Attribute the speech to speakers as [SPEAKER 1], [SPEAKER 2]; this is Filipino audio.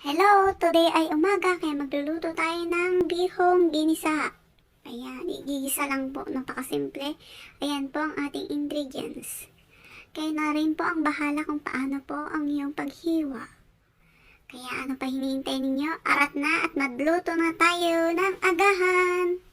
[SPEAKER 1] Hello! today ay umaga kaya magluluto tayo ng bihong ginisa. Ayan, igigisa lang po, napakasimple. Ayan po ang ating ingredients. Kayo na rin po ang bahala kung paano po ang iyong paghiwa. Kaya ano pa hinihintay ninyo? Arat na at magluto na tayo ng agahan!